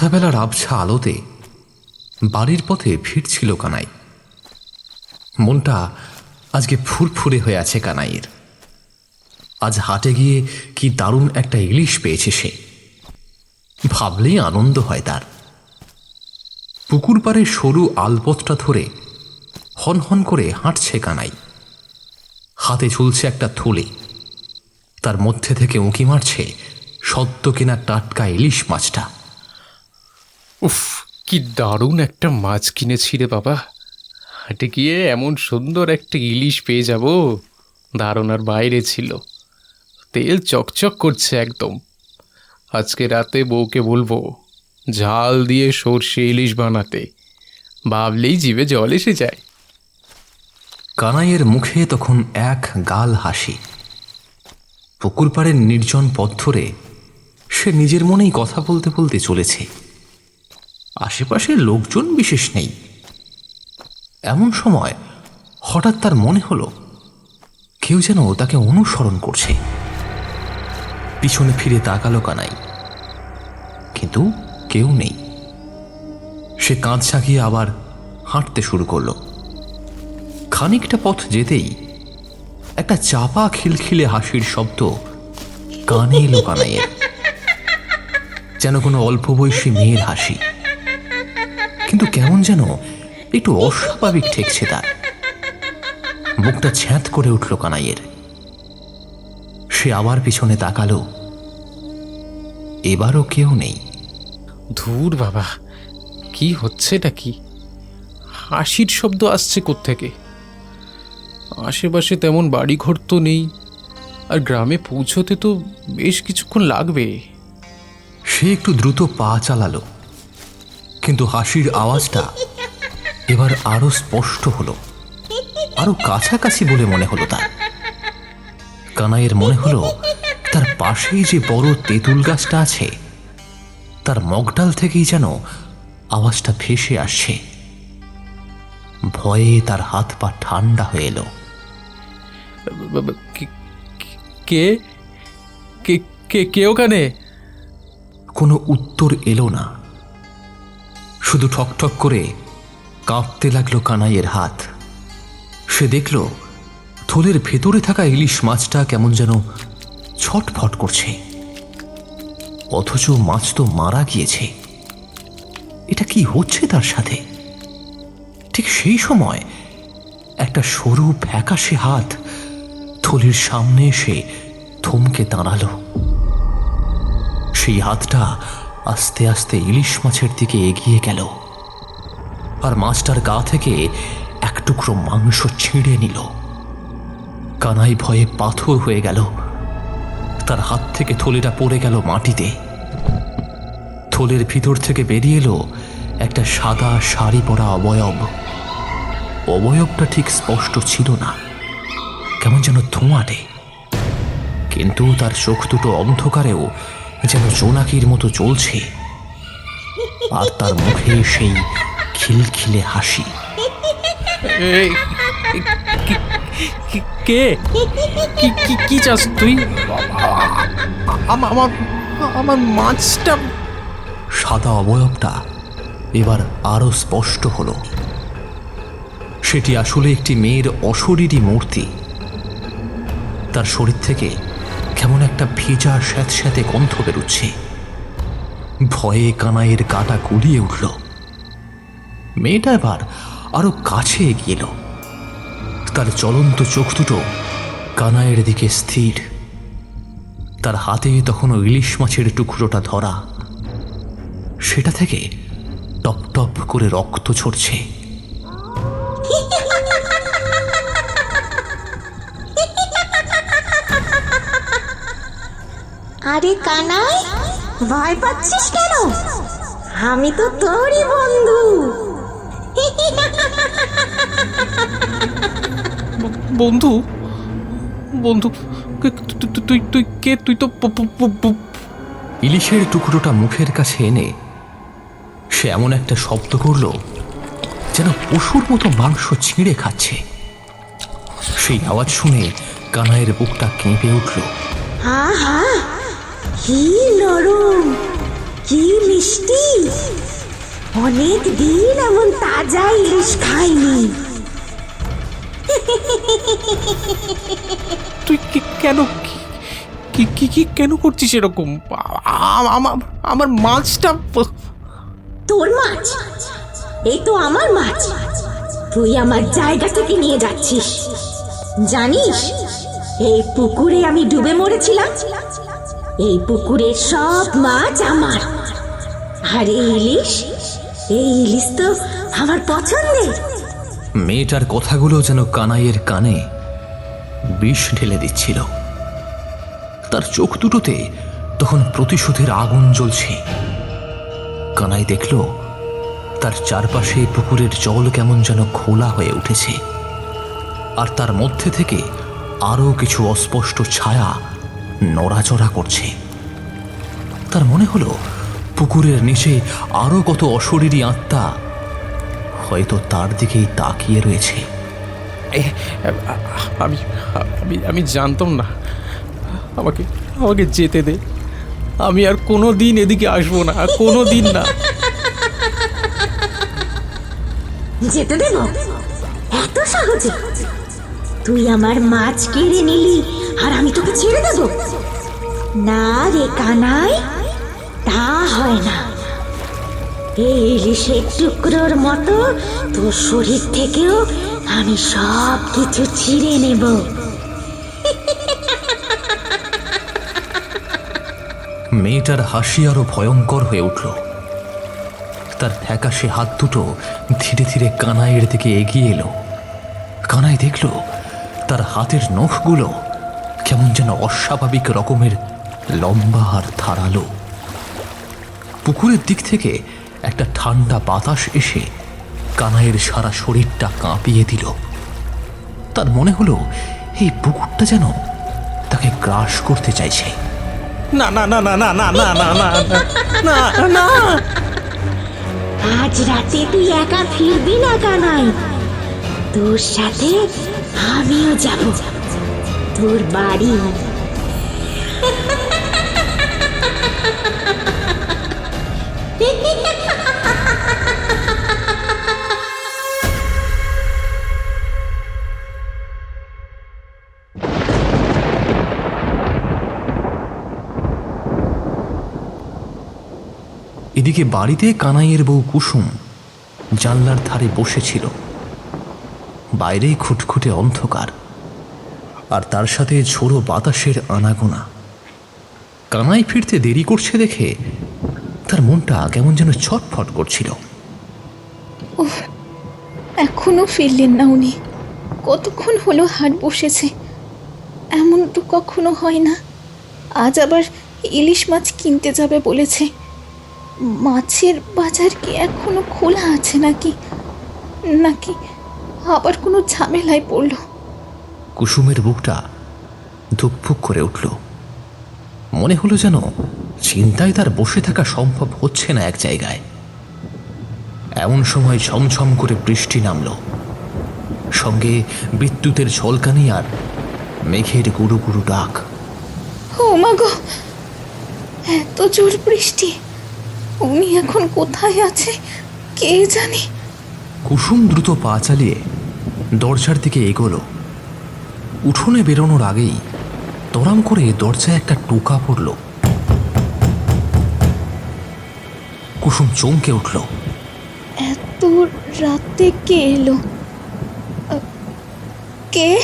সন্ধ্যাবেলার আবছা আলোতে বাড়ির পথে ফিরছিল কানাই। মনটা আজকে ফুরফুরে হয়ে আছে কানাইয়ের। আজ হাটে গিয়ে কি দারুণ একটা ইলিশ পেয়েছে সে। ভাবলেই আনন্দ হয় তার। পুকুর পাড়ে সরু আলপথটা ধরে হনহন করে হাঁটছে কানাই। হাতে ঝুলছে একটা থলে। তার মধ্যে থেকে উঁকি মারছে সদ্য কেনা টাটকা ইলিশ মাছটা। উফ, কি দারুণ একটা মাছ কিনেছি রে বাবা। হাটে গিয়ে এমন সুন্দর একটা ইলিশ পেয়ে যাব দারুণ আর বাইরে ছিল। তেল চকচক করছে একদম। আজকে রাতে বউকে বলব, ঝাল দিয়ে সর্ষে ইলিশ বানাতে। ভাবলেই জিভে জল এসে যায়। কানাইয়ের মুখে তখন এক গাল হাসি। পুকুর পাড়ের নির্জন পথ ধরে সে নিজের মনেই কথা বলতে বলতে চলেছে। আশেপাশে লোকজন বিশেষ নেই। এমন সময় হঠাৎ তার মনে হলো, কেউ যেন তাকে অনুসরণ করছে। পিছনে ফিরে তাকালো কানাই, কিন্তু কেউ নেই। সে কাঁধ ছাকিয়ে আবার হাঁটতে শুরু করল। খানিকটা পথ যেতেই একটা চাপা খিলখিলে হাসির শব্দ কানে এলো কানাইয়ের, যেন কোনো অল্প বয়সী মেয়ের হাসি। কিন্তু কেমন যেন একটু অস্বাভাবিক ঠেকছে তার। বুকটা ছ্যাঁত করে উঠল কানাইয়ের। সে আবার পিছনে তাকালো। এবারও কেউ নেই। ধুর বাবা কি হচ্ছেটা কি? হাসির শব্দ আসছে কোত্থেকে? আশেপাশে তেমন বাড়িঘর তো নেই আর গ্রামে পৌঁছতে তো বেশ কিছুক্ষণ লাগবে। সে একটু দ্রুত পা চালালো। কিন্তু হাসির আওয়াজটা এবার আরও স্পষ্ট হলো। আরও কাছাকাছি বলে মনে হলো তার। কানাইয়ের মনে হলো তার পাশেই যে বড় তেঁতুল গাছটা আছে তার মগডাল থেকেই যেন আওয়াজটা ভেসে আসছে। ভয়ে তার হাত পা ঠান্ডা হয়ে এলো। কে- কে কে কে কে ওখানে? কোনো উত্তর এলো না। শুধু ঠকঠক করে কাঁপতে লাগল কানাইয়ের হাত। সে দেখল থলের ভেতরে থাকা ইলিশ মাছটা কেমন যেন ছটফট করছে। অথচ মাছ তো মারা গিয়েছে। এটা কি হচ্ছে তার সাথে? ঠিক সেই সময় একটা সরু ফ্যাকাশে হাত থলির সামনে এসে থমকে দাঁড়াল। সেই হাতটা আস্তে আস্তে ইলিশ মাছের দিকে এগিয়ে গেল। আর মাছটার গা থেকে এক টুকরো মাংস ছিঁড়ে নিল। কানাই ভয়ে পাথর হয়ে গেল। তার হাত থেকে থলেটা পড়ে গেল মাটিতে। থলের ভিতর থেকে বেরিয়ে এলো একটা সাদা শাড়ি পরা অবয়ব। অবয়বটা ঠিক স্পষ্ট ছিল না। কেমন যেন ধোঁয়াটে। কিন্তু তার চোখ দুটো অন্ধকারেও যেন জোনাকির মতো চলছে। আর তার মুখে সেই খিলখিলে হাসি। কি- কি- কি- চাস তুই? আমার আমার আমার মাছটা সাদা অবয়বটা এবার আরও স্পষ্ট হলো। সেটি আসলে একটি মেয়ের অশরীরী মূর্তি। তার শরীর থেকে কেমন একটা ভেজা স্যাঁতস্যাঁতে গন্ধ বেরোচ্ছে। ভয়ে কানাইয়ের গাটা গুলিয়ে উঠল। মেয়েটা এবার আরও কাছে এগিয়ে এলো তার চলন্ত চোখ দুটো কানাইয়ের দিকে স্থির। তার হাতে তখনও ইলিশ মাছের টুকরোটা ধরা। সেটা থেকে টপ টপ করে রক্ত ঝরছে। আরে কানাই ভয় পাচ্ছিস কেন? আমি তো তোরই বন্ধু। বন্ধু? বন্ধু তুই তুই কে? তুই তো ইলিশের টুকরোটা মুখের কাছে এনে সে এমন একটা শব্দ করল যেন পশুর মতো মাংস ছিঁড়ে খাচ্ছে। সেই আওয়াজ শুনে কানাইয়ের বুকটা কেঁপে উঠল। আহা! কি নরম কি মিষ্টি। অনেক দিন এমন তাজা ইলিশ খাইনি। তুই কেন কি- কি কি কেন করছিস এরকম? আমার আমার মাছটা তোর মাছ? এই তো আমার মাছ। তুই আমার জায়গা থেকে নিয়ে যাচ্ছিস। জানিস এই পুকুরে আমি ডুবে মরেছিলাম? এই পুকুরের সব মাছ আমার। আর এই ইলিশ? এই ইলিশ তো আমার পছন্দের। মেয়েটার কথাগুলো যেন কানাইয়ের কানে বিষ ঢেলে দিচ্ছিল। তার চোখ দুটোতে তখন প্রতিশোধের আগুন জ্বলছে। কানাই দেখল, তার চারপাশে পুকুরের জল কেমন যেন খোলা হয়ে উঠেছে। আর তার মধ্যে থেকে আরও কিছু অস্পষ্ট ছায়া নড়াচড়া করছে। তার মনে হলো পুকুরের নিচে আরও কত অশরীরী আত্মা হয়তো তার দিকেই তাকিয়ে রয়েছে। এ, আমি আমি আমি জানতাম না। আমাকে আমাকে যেতে দে। আমি আর কোনো দিন এদিকে আসব না আর কোনো দিন না। যেতে দেব এত সহজে। তুই আমার মাছ কেড়ে নিলি। আর আমি তোকে ছেড়ে দেব। না রে কানাই, তা হয় না। এই ইলিশের টুকরোর মতো তোর শরীর থেকেও আমি সব কিছু ছিঁড়ে নেব। মেয়েটার হাসি আরও ভয়ঙ্কর হয়ে উঠল। তার ফ্যাকাশে হাত দুটো ধীরে ধীরে কানাইয়ের দিকে এগিয়ে এলো। কানাই দেখল তার হাতের নখগুলো কেমন যেন অস্বাভাবিক রকমের লম্বা আর ধারালো পুকুরের দিক থেকে একটা ঠান্ডা বাতাস এসে কানাইয়ের সারা শরীরটা কাঁপিয়ে দিল তার মনে হলো এই পুকুরটা যেন তাকে গ্রাস করতে চাইছে না না না না না না না না না না না না আজ রাতে তুই একা ফিরবি না কানাই তোর সাথে আমিও যাব তোর বাড়ি। এদিকে বাড়িতে কানাইয়ের বউ কুসুম জানলার ধারে বসেছিল। বাইরে খুটখুটে অন্ধকার। আর তার সাথে ঝোড়ো বাতাসের আনাগোনা। কানাই ফিরতে দেরি করছে দেখে তার মনটা কেমন যেন ছটফট করছিল। এখনও ফিরলেন না উনি। কতক্ষণ হলো হাট বসেছে। এমন তো কখনো হয় না। আজ আবার ইলিশ মাছ কিনতে যাবে বলেছে। মাছের বাজার কি এখনও খোলা আছে নাকি? নাকি আবার কোনো ঝামেলায় পড়ল? কুসুমের বুকটা ধুকফুক করে উঠল। মনে হলো যেন চিন্তায় তার বসে থাকা সম্ভব হচ্ছে না এক জায়গায়। এমন সময় ঝমঝম করে বৃষ্টি নামল। সঙ্গে বিদ্যুতের ঝলকানি আর মেঘের গুরু গুরু ডাক। ও মা গো এত জোর বৃষ্টি। উনি এখন কোথায় আছে কে জানে? কুসুম দ্রুত পা চালিয়ে দরজার দিকে এগোলো। উঠোনে বেরোনোর আগেই তরাম করে দরজায় একটা টোকা পড়ল। কুসুম চমকে উঠল। এত রাতে কে এলো? কে?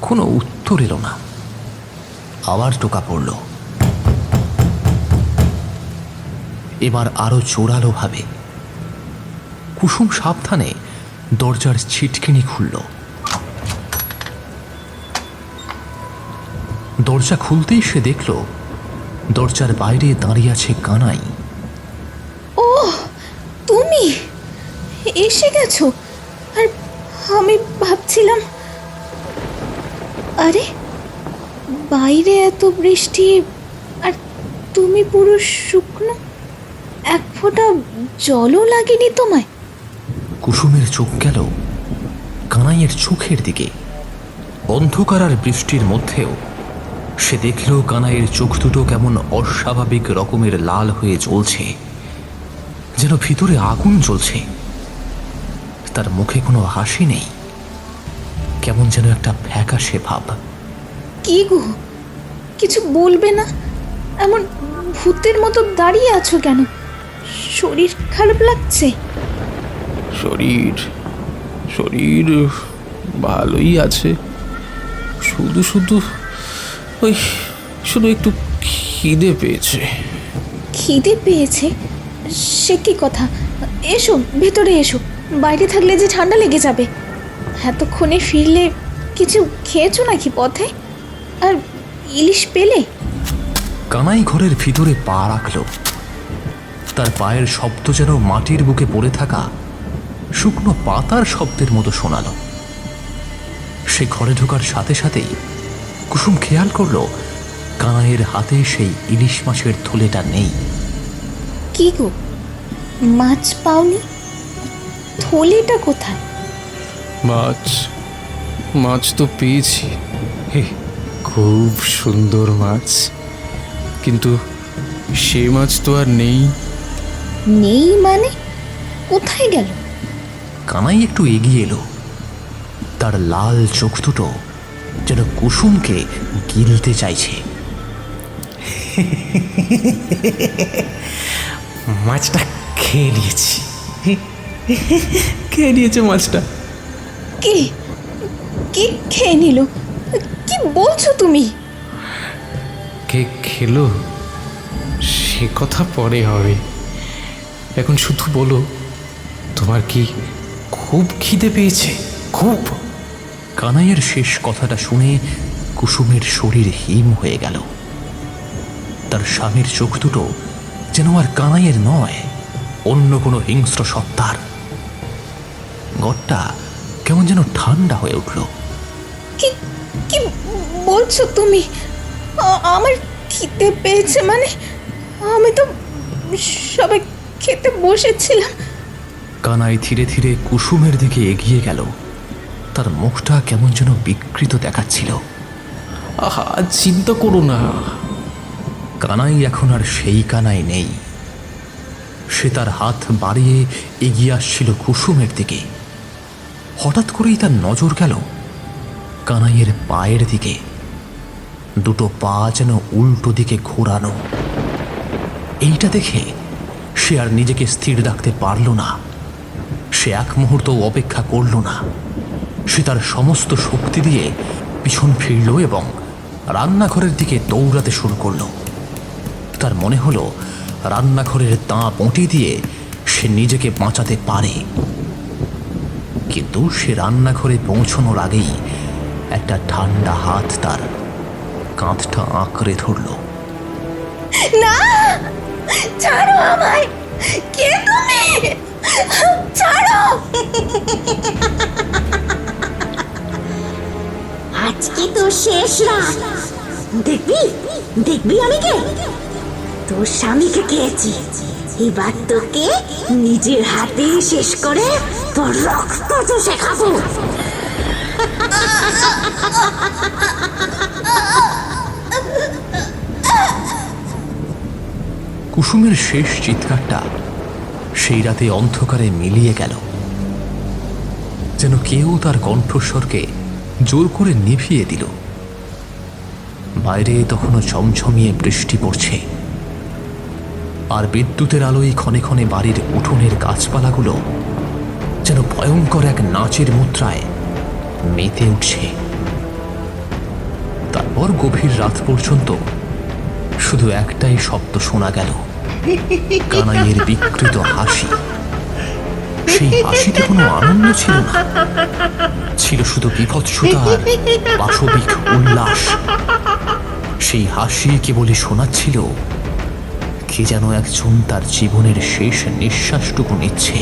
কোনো উত্তর এলো না। আবার টোকা পড়ল। এবার আরও জোরালো ভাবে কুসুম সাবধানে দরজার ছিটকিনি খুলল। দরজা খুলতেই সে দেখল দরজার বাইরে দাঁড়িয়ে আছে কানাই। ও তুমি এসে গেছো। আর আমি ভাবছিলাম আরে বাইরে এত বৃষ্টি আর তুমি পুরো শুকনো। এক ফোঁটা জলও লাগেনি তোমায়। কুসুমের চোখ গেল কানাইয়ের চোখের দিকে। অন্ধকার আর বৃষ্টির মধ্যেও সে দেখল কানাইয়ের চোখ দুটো কেমন অস্বাভাবিক রকমের লাল হয়ে জ্বলছে যেন ভিতরে আগুন জ্বলছে। তার মুখে কোনো হাসি নেই কেমন যেন একটা ফ্যাকাশে ভাব। কি গো? কিছু বলবে না? এমন ভূতের মতো দাঁড়িয়ে আছো কেন? শরীর খারাপ লাগছে। শরীর শরীর ভালোই আছে। শুধু শুধু ওই শুধু একটু খিদে পেয়েছে। খিদে পেয়েছে? সে কি কথা? এসো ভেতরে এসো। বাইরে থাকলে যে ঠান্ডা লেগে যাবে। এতক্ষণে ফিরলে কিছু খেয়েছো নাকি পথে? আর ইলিশ পেলে? কানাই ঘরের ভিতরে পা রাখল। তার পায়ের শব্দ যেন মাটির বুকে পড়ে থাকা শুকনো পাতার শব্দের মতো শোনালো। সে ঘরে ঢোকার সাথে সাথেই কুসুম খেয়াল করল কানাইয়ের হাতে সেই ইলিশ মাছের থলেটা নেই। কি গো? মাছ পাওনি? থলেটা কোথায়? মাছ মাছ তো পেয়েছি। হে খুব সুন্দর মাছ। কিন্তু সে মাছ তো আর নেই। নেই মানে? কোথায় গেল? কানাই একটু এগিয়ে এলো। তার লাল চোখ দুটো যেন কুসুমকে গিলতে চাইছে। মাছটা খেয়ে নিয়েছি। খেয়ে নিয়েছে মাছটা। কে? কে খেয়ে নিল? কি বলছো তুমি? কে খেলো? সে কথা পরে হবে। এখন শুধু বলো তোমার কি খুব খিদে পেয়েছে? খুব। কানাইয়ের শেষ কথাটা শুনে কুসুমের শরীর হিম হয়ে গেল। তার স্বামীর চোখ দুটো যেন আর কানাইয়ের নয় অন্য কোনো হিংস্র সত্তার। ঘরটা কেমন যেন ঠান্ডা হয়ে উঠল। কি কি বলছো তুমি? আমার খিদে পেয়েছে মানে আমি তো সবাই খেতে বসেছিলাম। কানাই ধীরে ধীরে কুসুমের দিকে এগিয়ে গেল। তার মুখটা কেমন যেন বিকৃত দেখাচ্ছিল। আহা চিন্তা করো না। কানাই এখন আর সেই কানাই নেই। সে তার হাত বাড়িয়ে এগিয়ে আসছিল কুসুমের দিকে। হঠাৎ করেই তার নজর গেল কানাইয়ের পায়ের দিকে। দুটো পা যেন উল্টো দিকে ঘোরানো। এইটা দেখে সে আর নিজেকে স্থির রাখতে পারল না। সে এক মুহূর্ত অপেক্ষা করল না। সে তার সমস্ত শক্তি দিয়ে পিছন ফিরল এবং রান্নাঘরের দিকে দৌড়াতে শুরু করল। তার মনে হলো রান্নাঘরের তাঁ পটি দিয়ে সে নিজেকে বাঁচাতে পারে। কিন্তু সে রান্নাঘরে পৌঁছানোর আগেই একটা ঠান্ডা হাত তার কাঁধটা আঁকড়ে ধরলো। না! আমায়! ছাড়ো! আজকে তো শেষ রাত? দেখবি? দেখবি আমি কে তোর স্বামীকে খেয়েছি। এবার তোকে নিজের হাতে শেষ করে তোর রক্ত চষে খাব। কুসুমের শেষ চিৎকারটা সেই রাতে অন্ধকারে মিলিয়ে গেল। যেন কেউ তার কণ্ঠস্বরকে জোর করে নিভিয়ে দিল। বাইরে তখনও ঝমঝমিয়ে বৃষ্টি পড়ছে। আর বিদ্যুতের আলোয় ক্ষণে ক্ষণে বাড়ির উঠোনের গাছপালাগুলো যেন ভয়ঙ্কর এক নাচের মুদ্রায় মেতে উঠছে। তারপর গভীর রাত পর্যন্ত শুধু একটাই শব্দ শোনা গেল, কানাইয়ের বিকৃত হাসি। সেই হাসিতে কোনো আনন্দ ছিল না। ছিল শুধু বিভৎসতা আর উল্লাস। সেই হাসি কেবলই শোনাচ্ছিল, কে যেন একজন তার জীবনের শেষ নিঃশ্বাসটুকু নিচ্ছে।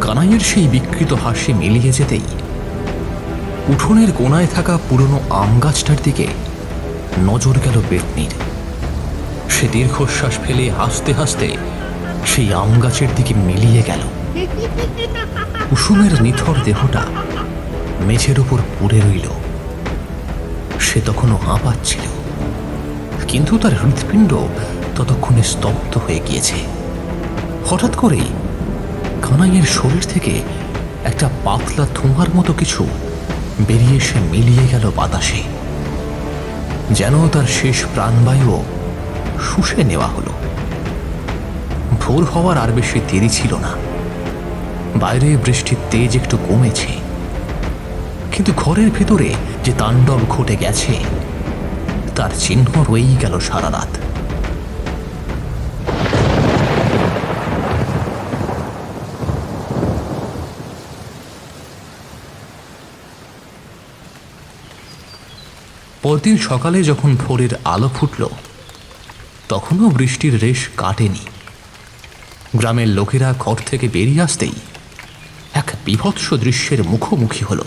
কানাইয়ের সেই বিকৃত হাসি মিলিয়ে যেতেই উঠোনের কোনায় থাকা পুরনো আম গাছটার দিকে নজর গেল বেতনির। সে দীর্ঘশ্বাস ফেলে হাসতে হাসতে সেই আম গাছের দিকে মিলিয়ে গেল। কুসুমের নিথর দেহটা মেঝের উপর পড়ে রইল। সে তখনও হাঁপাচ্ছিল কিন্তু তার হৃৎপিণ্ড ততক্ষণে স্তব্ধ হয়ে গিয়েছে। হঠাৎ করেই কানাইয়ের শরীর থেকে একটা পাতলা ধোঁয়ার মতো কিছু বেরিয়ে এসে মিলিয়ে গেল বাতাসে। যেন তার শেষ প্রাণবায়ু শুষে নেওয়া হলো। ভোর হওয়ার আর বেশি দেরি ছিল না। বাইরে বৃষ্টির তেজ একটু কমেছে। কিন্তু ঘরের ভেতরে যে তাণ্ডব ঘটে গেছে, তার চিহ্ন রয়েই গেল সারা রাত পরদিন সকালে যখন ভোরের আলো ফুটল, তখনও বৃষ্টির রেশ কাটেনি। গ্রামের লোকেরা ঘর থেকে বেরিয়ে আসতেই এক বিভৎস দৃশ্যের মুখোমুখি হলো।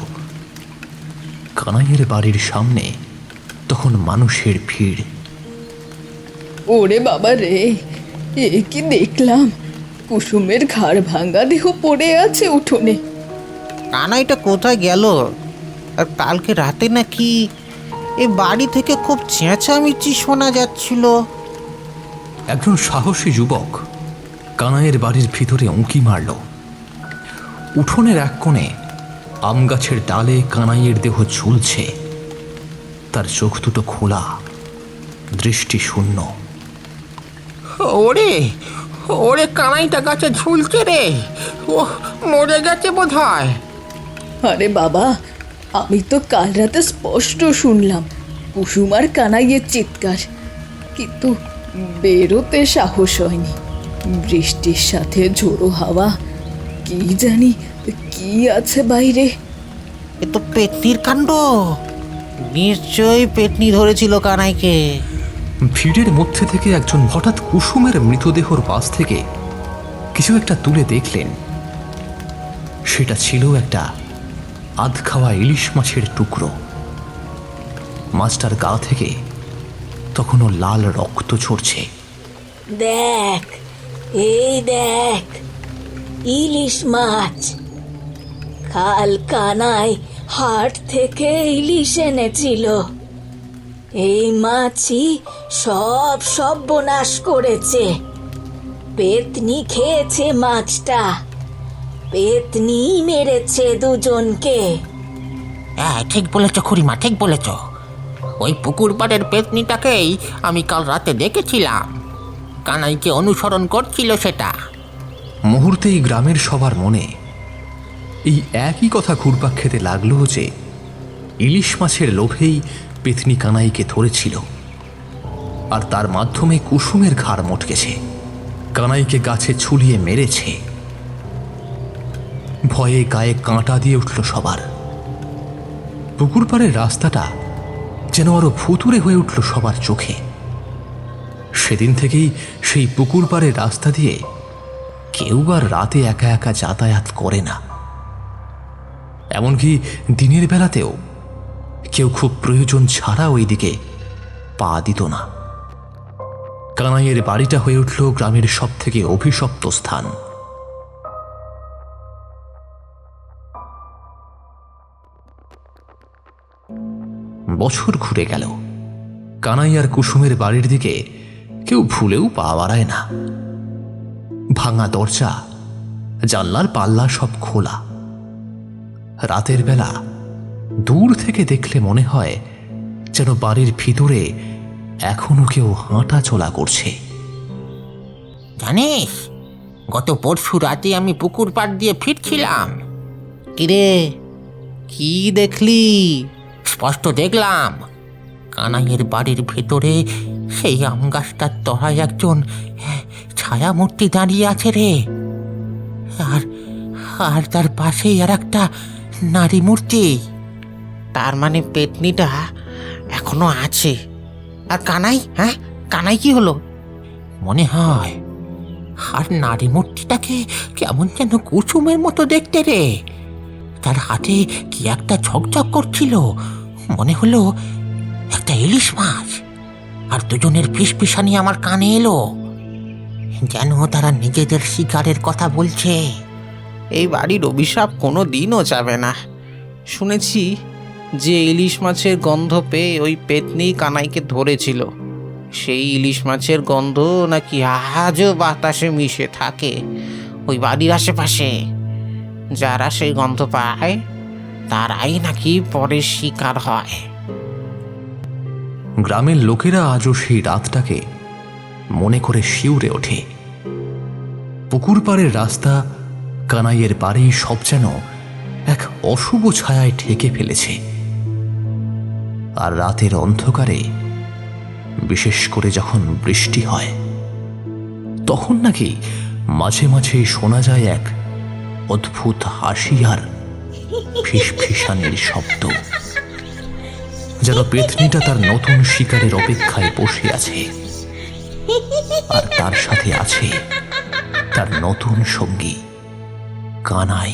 কানাইয়ের বাড়ির সামনে তখন মানুষের ভিড়। ওরে বাবা রে এ কি দেখলাম? কুসুমের ঘাড় ভাঙা দেহ পড়ে আছে উঠোনে। কানাইটা কোথায় গেল? আর কালকে রাতে নাকি এ বাড়ি থেকে খুব চেঁচামেচি শোনা যাচ্ছিল। একজন সাহসী যুবক কানাইয়ের বাড়ির ভিতরে উঁকি মারল। উঠোনের এক কোণে আম গাছের ডালে কানাইয়ের দেহ ঝুলছে। তার চোখ দুটো খোলা দৃষ্টি শূন্য। ওরে ওরে কানাইটা গাছে ঝুলছে রে। ও মরে গেছে বোধ হয় আরে বাবা আমি তো কাল রাতে স্পষ্ট শুনলাম কুসুমার কানাইয়ের চিৎকার। কিন্তু বেরোতে সাহস হয়নি। বৃষ্টির সাথে ঝোড়ো হাওয়া কি জানি কি আছে বাইরে। এ তো পেটনির কাণ্ড। নিশ্চয়ই পেটনি ধরেছিল কানাইকে। ভিড়ের মধ্যে থেকে একজন হঠাৎ কুসুমের মৃতদেহর পাশ থেকে কিছু একটা তুলে দেখলেন। সেটা ছিল একটা আধ খাওয়া ইলিশ মাছের টুকরো। মাছটার গা থেকে তখনও লাল রক্ত ঝরছে। দেখ এই দেখ, ইলিশ মাছ। কাল কানাই হাট থেকে ইলিশ এনেছিল। এই মাছই সব সর্বনাশ করেছে। পেতনি খেয়েছে মাছটা। পেতনি মেরেছে দুজনকে। হ্যাঁ ঠিক বলেছ খুড়িমা, ঠিক বলেছ। ওই পুকুর পাড়ের পেতনিটাকেই আমি কাল রাতে দেখেছিলাম। কানাইকে অনুসরণ করছিল সেটা। মুহূর্তেই গ্রামের সবার মনে এই একই কথা ঘুরপাক খেতে লাগল যে ইলিশ মাছের লোভেই পেতনি কানাইকে ধরেছিল, আর তার মাধ্যমে কুসুমের ঘাড় মটকেছে। কানাইকে গাছে ছুলিয়ে মেরেছে। ভয়ে গায়ে কাঁটা দিয়ে উঠল সবার। পুকুর পাড়ের রাস্তাটা যেন আরও ভুতুরে হয়ে উঠল সবার চোখে। সেদিন থেকেই সেই পুকুর পাড়ের রাস্তা দিয়ে কেউ আর রাতে একা একা যাতায়াত করে না। এমনকি দিনের বেলাতেও কেউ খুব প্রয়োজন ছাড়া ওই দিকে পা দিত না। কানাইয়ের বাড়িটা হয়ে উঠল গ্রামের সব থেকে অভিশপ্ত স্থান। বছর ঘুরে গেল। কানাই আর কুসুমের বাড়ির দিকে কেউ ভুলেও পা বাড়ায় না। ভাঙা দরজা জানলার পাল্লা সব খোলা। রাতের বেলা দূর থেকে দেখলে মনে হয় যেন বাড়ির ভিতরে এখনও কেউ হাঁটা চলা করছে। জানিস গত পরশু রাতে আমি পুকুর পাড় দিয়ে ফিরছিলাম। কিরে কি দেখলি? স্পষ্ট দেখলাম কানাইয়ের বাড়ির ভেতরে সেই আম গাছটার তলায় একজন হ্যাঁ, ছায়া মূর্তি দাঁড়িয়ে আছে রে। আর আর তার পাশেই আর একটা নারী মূর্তি। তার মানে পেতনিটা এখনও আছে। আর কানাই হ্যাঁ কানাই কি হলো? মনে হয় আর নারী মূর্তিটাকে কেমন যেন কুসুমের মতো দেখতে রে। তার হাতে কি একটা ঝকঝক করছিল মনে হলো একটা ইলিশ মাছ। আর দুজনের ফিসফিসানি আমার কানে এলো। যেন তারা নিজেদের শিকারের কথা বলছে। এই বাড়ির অভিশাপ কোনো দিনও যাবে না। শুনেছি যে ইলিশ মাছের গন্ধ পেয়ে ওই পেতনি কানাইকে ধরেছিল। সেই ইলিশ মাছের গন্ধ নাকি আজও বাতাসে মিশে থাকে ওই বাড়ির আশেপাশে। যারা সেই গন্ধ পায়, তারাই নাকি পরে শিকার হয়। গ্রামের লোকেরা আজও সেই রাতটাকে মনে করে শিউরে ওঠে। পুকুর পাড়ের রাস্তা, কানাইয়ের বাড়ি সব যেন এক অশুভ ছায়ায় ঠেকে ফেলেছে। আর রাতের অন্ধকারে, বিশেষ করে যখন বৃষ্টি হয়, তখন নাকি মাঝে মাঝে শোনা যায় এক অদ্ভুত হাসি আর ফিসফিসানির শব্দ। যেন পেতনিটা তার নতুন শিকারের অপেক্ষায় বসে আছে। আর তার সাথে আছে তার নতুন সঙ্গী, কানাই।